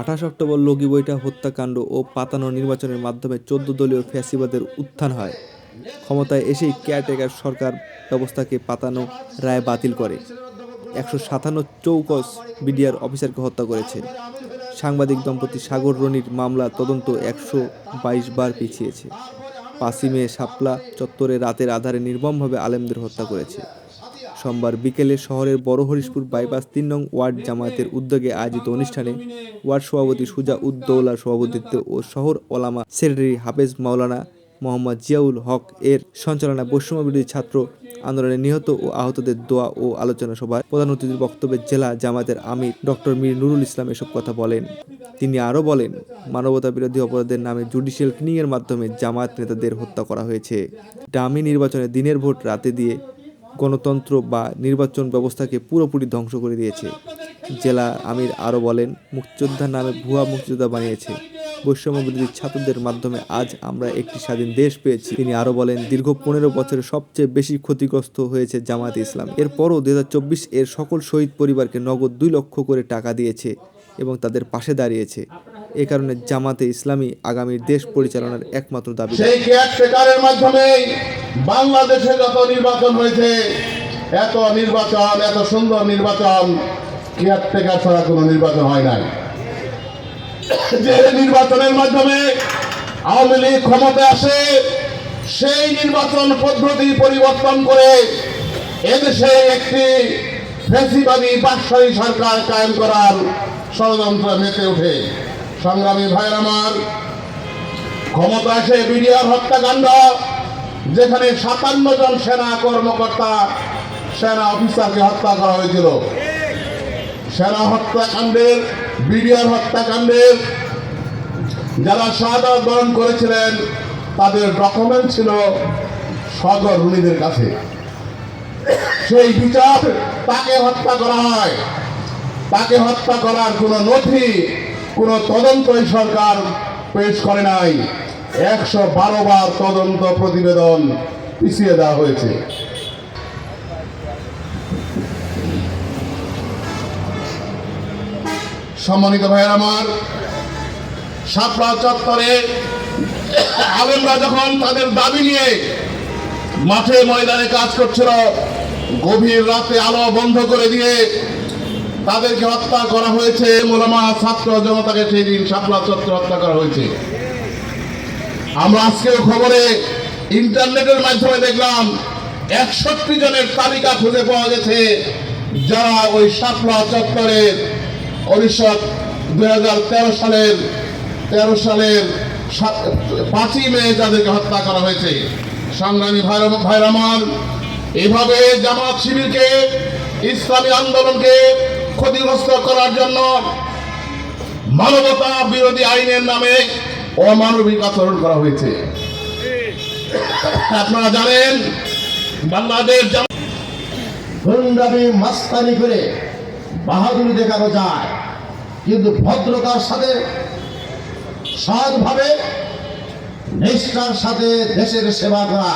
আঠাশ অক্টোবর লগি বইটা হত্যাকাণ্ড ও পাতানো নির্বাচনের মাধ্যমে চোদ্দ দলীয় ফ্যাসিবাদের উত্থান হয়। ক্ষমতায় এসেই কেয়ারটেকার সরকার ব্যবস্থাকে পাতানো রায় বাতিল করে। একশো সাতান্ন চৌকস বিডিআর অফিসারকে হত্যা করেছে। সাংবাদিক দম্পতি সাগর রনির মামলা তদন্ত একশো বাইশ বার পিছিয়েছে। পাঁচই মে শাপলা চত্বরে রাতের আধারে নির্মমভাবে আলেমদের হত্যা করেছে। সোমবার বিকেলে শহরের বড় হরিশপুর বাইপাস তিন নং ওয়ার্ড জামায়াতের উদ্যোগে আয়োজিত অনুষ্ঠানে ওয়ার্ড সভাপতি সুজা উদ্দৌলার সভাপতিত্বে ও শহর ওলামা সেক্রেটারি হাফেজ মাওলানা মোহাম্মদ জিয়াউল হক এর সঞ্চালনায় বৈষম্য বিরোধী ছাত্র আন্দোলনে নিহত ও আহতদের দোয়া ও আলোচনা সভায় প্রধান অতিথির বক্তব্যে জেলা জামায়াতের আমির ডক্টর মীর নুরুল ইসলাম এসব কথা বলেন। তিনি আরও বলেন, মানবতা বিরোধী অপরাধের নামে জুডিশিয়াল ক্লিনিং এর মাধ্যমে জামায়াত নেতাদের হত্যা করা হয়েছে। ডামি নির্বাচনে দিনের ভোট রাতে দিয়ে গণতন্ত্র বা নির্বাচন ব্যবস্থাকে পুরোপুরি ধ্বংস করে দিয়েছে। জেলা আমির আরও বলেন মুক্তিযোদ্ধার নামে ভুয়া মুক্তিযোদ্ধা বানিয়েছে। বৈষম্য বিরোধী ছাত্রদের মাধ্যমে আজ আমরা একটি স্বাধীন দেশ পেয়েছি। তিনি আরও বলেন, দীর্ঘ পনেরো বছরে সবচেয়ে বেশি ক্ষতিগ্রস্ত হয়েছে জামায়াতে ইসলাম। এরপরও দু হাজার চব্বিশ এর সকল শহীদ পরিবারকে নগদ দুই লক্ষ করে টাকা দিয়েছে এবং তাদের পাশে দাঁড়িয়েছে। এ কারণে জামাতে ইসলামী আগামীর দেশ পরিচালনার একমাত্র দাবি। মাধ্যমে বাংলাদেশে যত নির্বাচন হয়েছে, এত নির্বাচন, এত সুন্দর নির্বাচন কেয়ারটেকার ছাড়া কোনো নির্বাচন হয় নাই। যে নির্বাচনের মাধ্যমে আওয়ামী লীগ ক্ষমতায় আসে, সেই নির্বাচন পদ্ধতি পরিবর্তন করে এদেশে একটি ফেসিবাদী বাকশাহী সরকার কায়েম করার ষড়যন্ত্র মেতে ওঠে। সংগ্রামী ভাইয়ের আমার ক্ষমতা আসে বিডিআর হত্যাকাণ্ড যেখানে সাতান্ন জন সেনা কর্মকর্তা, সেনা অফিসারকে হত্যা করা হয়েছিল। সেনা হত্যাকাণ্ডের, বিডিআর হত্যাকাণ্ডের যারা শাহাদ বরণ করেছিলেন, তাদের ডকুমেন্ট ছিল সদর রুনিদের কাছে। সেই বিচার তাকে হত্যা করা হয়। তাকে হত্যা করার কোনো নথি, কোনো তদন্তই সরকার পেশ করে নাই। একশো বারো বার তদন্ত প্রতিবেদন পিছিয়ে দেওয়া হয়েছে। সম্মানিত ভাইয়ের আমার, সাপড়া চত্বরে আলেমরা যখন তাদের দাবি নিয়ে মাঠে ময়দানে কাজ করছিল, গভীর রাতে আলো বন্ধ করে দিয়ে তাদেরকে হত্যা করা হয়েছে, মোলামা ছাত্র জনতাকে সেই দিন সাপলা চত্বর হত্যা করা হয়েছে। আমরা আজকেও খবরে ইন্টারনেটের মাধ্যমে দেখলাম একষট্টি জনের তালিকা খুঁজে পাওয়া গেছে যারা ওই শাপলা চত্বরের উনিশশো দুই সালের, তেরো সালের পাঁচই মে যাদেরকে হত্যা করা হয়েছে। সংগ্রামী ভাইরা ভাইরা আমার, এভাবে জামাত শিবিরকে, ইসলামী আন্দোলনকে ক্ষতিগ্রস্ত করার জন্য মানবতা বিরোধী আইনের নামে অমানবিক আচরণ করা হয়েছে। আপনারা জানেন, বাংলাদেশ মাস্তানি করে বাহাদুরি দেখানো যায়। কিন্তু ভদ্রতার সাথে, সৎভাবে নিষ্ঠার সাথে দেশের সেবা করা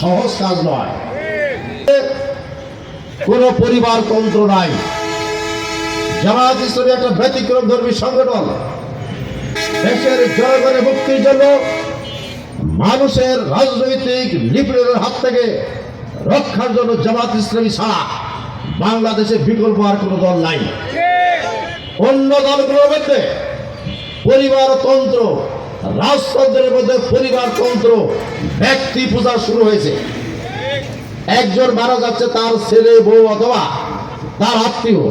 সহজ কাজ নয়। কোনো পরিবারতন্ত্র নাই। জামায়াত ইসলামী একটা ব্যতিক্রম ধর্মী সংগঠন। দেশের জনগণের মুক্তির জন্য মানুষের রাজনৈতিক নিপীড়নের হাত থেকে রক্ষার জন্য জামাত ইসলামী ছাড়া বাংলাদেশে বিকল্প আর কোনো দল নাই। অন্য দলগুলোর মধ্যে পরিবারতন্ত্র রাজতন্ত্রের মধ্যে পরিবারতন্ত্র ব্যক্তি পূজা শুরু হয়েছে। একজন মারা যাচ্ছে, তার ছেলে, বউ অথবা তার আত্মীয়।